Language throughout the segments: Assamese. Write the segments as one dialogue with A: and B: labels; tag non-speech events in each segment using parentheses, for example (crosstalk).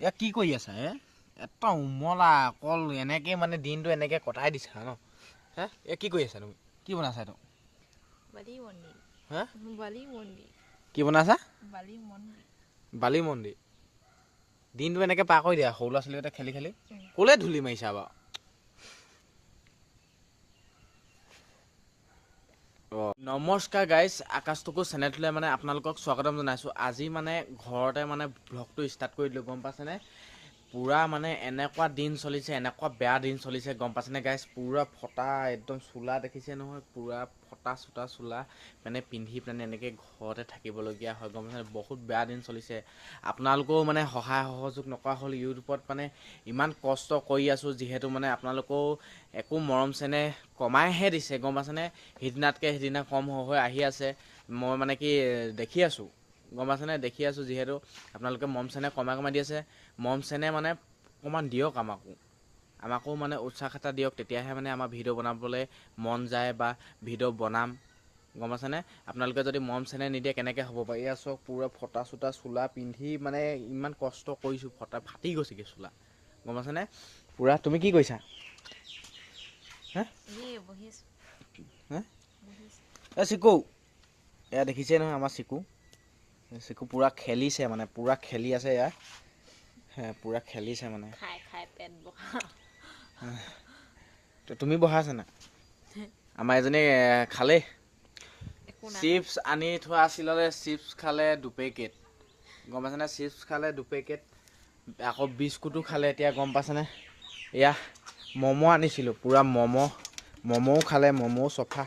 A: এয়া কি কৰি আছা হে এটা উমলা অকল এনেকে মানে দিনটো এনেকে কটাই দিছা ন? হে? এয়া কি কৰি আছা তুমি? কি বনাইছা এইটো?
B: বালি মন্দিৰ।
A: হা?
B: বালি মন্দিৰ।
A: কি বনাইছা?
B: বালি মন্দিৰ।
A: দিনটো এনেকে পাৰ কৰি দিয়া সৰু ল'ৰা ছোৱালীহঁতে খেলি খেলি। ক'লে ধূলি মাৰিছা বাৰু? নমস্কাৰ গাইজ আকাশটুকু চেনেলটোলৈ মানে আপোনালোকক স্বাগতম জনাইছোঁ। আজি মানে ঘৰতে মানে ভ্লগটো ষ্টাৰ্ট কৰি দিলোঁ গম পাইছেনে? পূৰা মানে এনেকুৱা দিন চলিছে এনেকুৱা বেয়া দিন চলিছে গম পাইছেনে গাইজ পূৰা ফটা একদম চোলা দেখিছে নহয় পূৰা ফটা চোটা চোলা মানে পিন্ধি পেলাই এনেকৈ ঘৰতে থাকিবলগীয়া হয় গম পাইছেনে? বহুত বেয়া দিন চলিছে। আপোনালোকেও মানে সহায় সহযোগ নকৰা হ'ল ইউটিউবত মানে ইমান কষ্ট কৰি আছোঁ যিহেতু মানে আপোনালোকেও একো মৰম চেনেহ কমাইহে দিছে গম পাইছেনে? সিদিনাতকৈ সিদিনা কম হৈ আহি আছে। মই মানে কি দেখি আছোঁ। গম পাইছেনে দেখি আছোঁ যিহেতু আপোনালোকে মৰম চেনেহ কমাই কমাই দি আছে। মৰম চেনেহ মানে অকণমান দিয়ক আমাকো। আমাকো মানে উৎসাহ এটা দিয়ক তেতিয়াহে মানে আমাৰ ভিডিঅ' বনাবলৈ মন যায় বা ভিডিঅ' বনাম। গম পাইছেনে আপোনালোকে যদি মৰম চেনেহ নিদিয়ে কেনেকৈ হ'ব বাৰু এয়া চাওক পূৰা ফটা চুটা চোলা পিন্ধি মানে ইমান কষ্ট কৰিছোঁ ফটা ফাটি গৈছেগৈ চোলা। গম পাইছেনে পূৰা তুমি কি কৰিছা চিকু। এয়া দেখিছে নহয় আমাৰ চিকু। চিকু পূৰা খেলিছে মানে পূৰা খেলি আছে হে পূৰা খেলিছে মানে।
B: খাই খাই পেট বহা।
A: তো তুমি বহা আছে না আমাৰ এজনী খালে। চিপছ আনি থোৱা আছিলে চিপছ খালে দুপেকেট। গম পাইছেনে? চিপছ খালে দুপেকেট। আকৌ বিস্কুটো খালে এতিয়া গম পাইছেনে? এয়া ম'ম' আনিছিলোঁ পূৰা ম'ম' ম'ম'ও খালে ম'ম'ও চফা।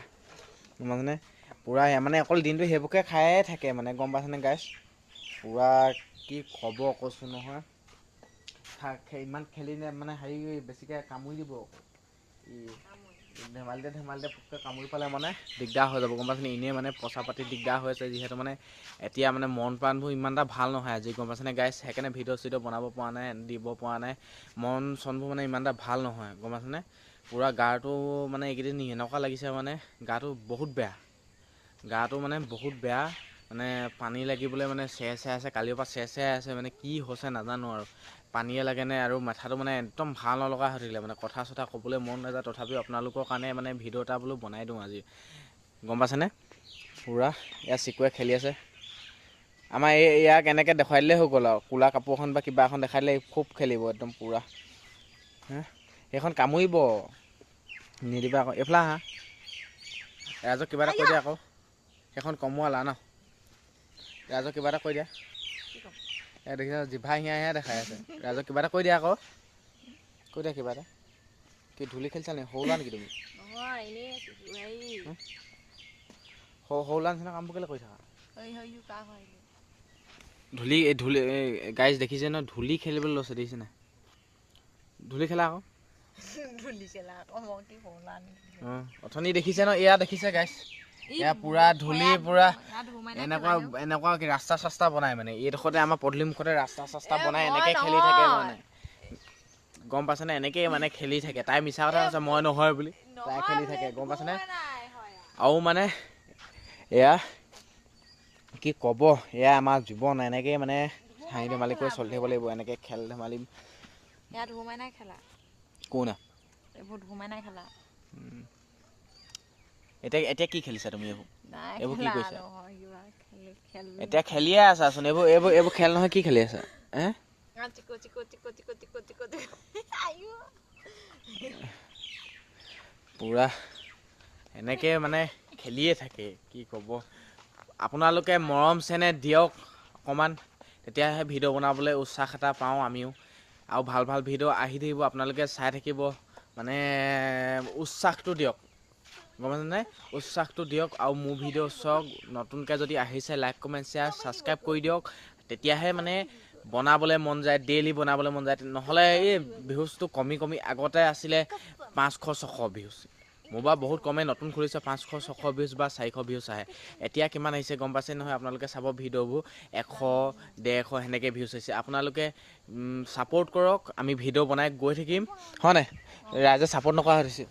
A: গম পাইছেনে? পূৰা মানে অকল দিনটো সেইবোৰকে খায়ে থাকে মানে গম পাইছেনে গাইছ পূৰা কি ক'ব কৈছোঁ নহয়। ইমান খেলিলে মানে হেৰি বেছিকৈ কামুৰি দিব। ধেমালিতে ধেমালিতে পুটকৈ কামুৰি পালে মানে দিগদাৰ হৈ যাব গম পাইছেনে এনেই মানে পইচা পাতি দিগদাৰ হৈ আছে যিহেতু মানে এতিয়া মানে মন প্ৰাণবোৰ ইমান এটা ভাল নহয় আজি গম পাইছেনে গাইছ সেইকাৰণে ভিডিঅ' চিডিঅ' বনাব পৰা নাই দিব পৰা নাই। মন চনবোৰ মানে ইমান এটা ভাল নহয় গম পাইছেনে? পূৰা গাটো মানে এইকেইদিন এনেকুৱা লাগিছে মানে গাটো বহুত বেয়া। গাটো মানে বহুত বেয়া মানে পানী লাগিবলৈ মানে চে চে আছে কালিৰ পৰা চে চে আছে মানে কি হৈছে নাজানো আৰু। পানীয়ে লাগেনে আৰু মাথাটো মানে একদম ভাল নলগা হৈ থাকিলে মানে কথা চথা ক'বলৈ মন নাযায় তথাপিও আপোনালোকৰ কাৰণে মানে ভিডিঅ' এটা বোলো বনাই দিওঁ আজি। গম পাইছেনে? পূৰা এয়া চিকুৱে খেলি আছে। আমাৰ এই ইয়াক এনেকৈ দেখুৱাই দিলেই হৈ গ'ল আৰু ক'লা কাপোৰ এখন বা কিবা এখন দেখাই দিলে খুব খেলিব একদম পূৰা। হা সেইখন কামুৰিব। নিদিবা আকৌ এইফালে আহা। ৰাজক কিবা এটা কৈ দিয়া আকৌ। সেইখন কমোৱালা ন? ৰাজক কিবা এটা কৈ দিয়া। এয়া দেখিছা জিভা হিয়া হিয়া দেখাই আছে। ৰাজক কিবা এটা কৈ দিয়া আকৌ। কৈ দিয়া কিবা এটা। কি ধূলি খেলিছা নেকি সৰু ল'ৰা নেকি তুমি?
B: নহয় এনেই আছোঁ হেৰি।
A: সৰু সৰু ল'ৰা নিচিনা কামবোৰ কেলৈ কৰি থাকা? ধূলি এই ধূলি গাইজ দেখিছে ন? ধূলি খেলিবলৈ লৈছে দেখিছে নাই? ধূলি খেলা আকৌ। (laughs)
B: ধূলি খেলা আকৌ মই কি সৰুলা
A: অঁ অথনি দেখিছে ন? এয়া দেখিছে গাইজ এয়া পূৰা ধূলি পূৰা এনেকুৱা এনেকুৱা ৰাস্তা চাস্তা বনাই মানে এইডোখৰতে আমাৰ পদূলি মুখতে ৰাস্তা চাস্তা বনাই এনেকৈ খেলি থাকে। মানে গম পাইছেনে এনেকেই মানে খেলি থাকে তাই মিছা কথা কৈছে মই নহয় বুলি তাই খেলি থাকে গম পাইছেনে আৰু মানে এয়া কি ক'ব এয়া আমাৰ জীৱন এনেকেই মানে হাঁহি ধেমালি কৰি চলি থাকিব লাগিব এনেকৈ খেল ধেমালি
B: ইয়াত ধুমাই নাই খেলা
A: কোন?
B: এইবোৰ ধুমাই নাই খেলা
A: এতিয়া এতিয়া কি খেলিছা তুমি? এইবোৰ? এইবোৰ কি কৰিছা?
B: খেল
A: এতিয়া খেলিয়ে আছাচোন এইবোৰ এইবোৰ এইবোৰ খেল নহয় কি খেলি আছা? হে? পূৰা এনেকৈ মানে খেলিয়ে থাকে কি ক'ব? আপোনালোকে মৰম চেনেহ দিয়ক অকণমান তেতিয়াহে ভিডিঅ' বনাবলৈ উৎসাহ এটা পাওঁ আমিও। আৰু ভাল ভাল ভিডিঅ' আহি থাকিব আপোনালোকে চাই থাকিব মানে উৎসাহটো দিয়ক। গম পাইছেনে উৎসাহটো দিয়ক আৰু মোৰ ভিডিঅ' চাওক। নতুনকৈ যদি আহিছে লাইক কমেণ্ট শ্বেয়াৰ ছাবস্ক্ৰাইব কৰি দিয়ক। তেতিয়াহে মানে বনাবলৈ মন যায় ডেইলি বনাবলৈ মন যায়। নহ'লে এই ভিউজটো কমি কমি আগতে আছিলে পাঁচশ ছশ ভিউজ মোৰ বাৰু বহুত কমেই নতুন খুলিছে পাঁচশ ছশ ভিউজ বা চাৰিশ ভিউজ আহে। এতিয়া কিমান আহিছে গম পাইছে নহয়? আপোনালোকে চাব ভিডিঅ'বোৰ। এশ ডেৰশ সেনেকৈ ভিউজ হৈছে আপোনালোকে ছাপৰ্ট কৰক। আমি ভিডিঅ' বনাই গৈ থাকিম। হয় নাই ৰাইজে ছাপৰ্ট নকৰা হৈছে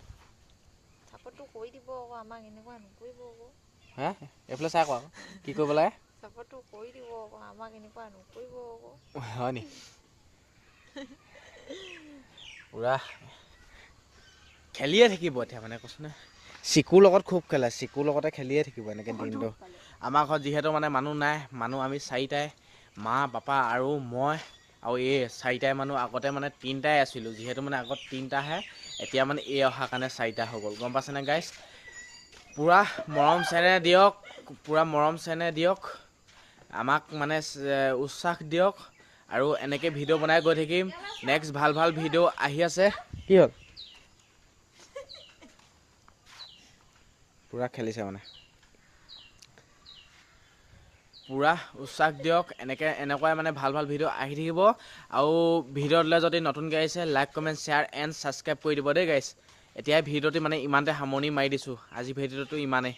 B: চাপৰ্টটো কৰি দিব আকৌ আমাক এনেকুৱা নকৰিব আকৌ
A: হা এইফালে চাই আকৌ কি কৰিব লাগে?
B: চাপৰ্টটো কৰি দিব আকৌ আমাক এনেকুৱা নকৰিব আকৌ
A: হয় নি? পূৰা খেলিয়ে থাকিব এতিয়া মানে কৈছোঁ নে? চিকুৰ লগত খুব খেলে চিকুৰ লগতে খেলিয়ে থাকিব এনেকৈ দিনটো। আমাৰ ঘৰত যিহেতু মানে মানুহ নাই মানুহ আমি চাৰিটাই মা পাপা আৰু মই আৰু এই চাৰিটাই মানুহ আগতে মানে তিনিটাই আছিলোঁ যিহেতু মানে আগত তিনিটাহে এতিয়া মানে এই অহাৰ কাৰণে চাৰিটা হৈ গ'ল। গম পাইছেনে গাইছ পূৰা মৰম চেনেহ দিয়ক পূৰা মৰম চেনেহ দিয়ক আমাক মানে উৎসাহ দিয়ক আৰু এনেকৈ ভিডিঅ' বনাই গৈ থাকিম। নেক্সট ভাল ভাল ভিডিঅ' আহি আছে। কি হ'ল? পূৰা খেলিছে মানে। পূৰা উৎসাহ দিয়ক এনেকৈ এনেকুৱাই মানে ভাল ভাল ভিডিঅ' আহি থাকিব। আৰু ভিডিঅ'টোলৈ যদি নতুনকৈ আহিছে like comment share and subscribe কৰি দিব দেই গাইছ এতিয়াই ভিডিঅ'টো মানে ইমানতে সামৰণি মাৰি দিছোঁ। আজি ভিডিঅ'টো ইমানেই।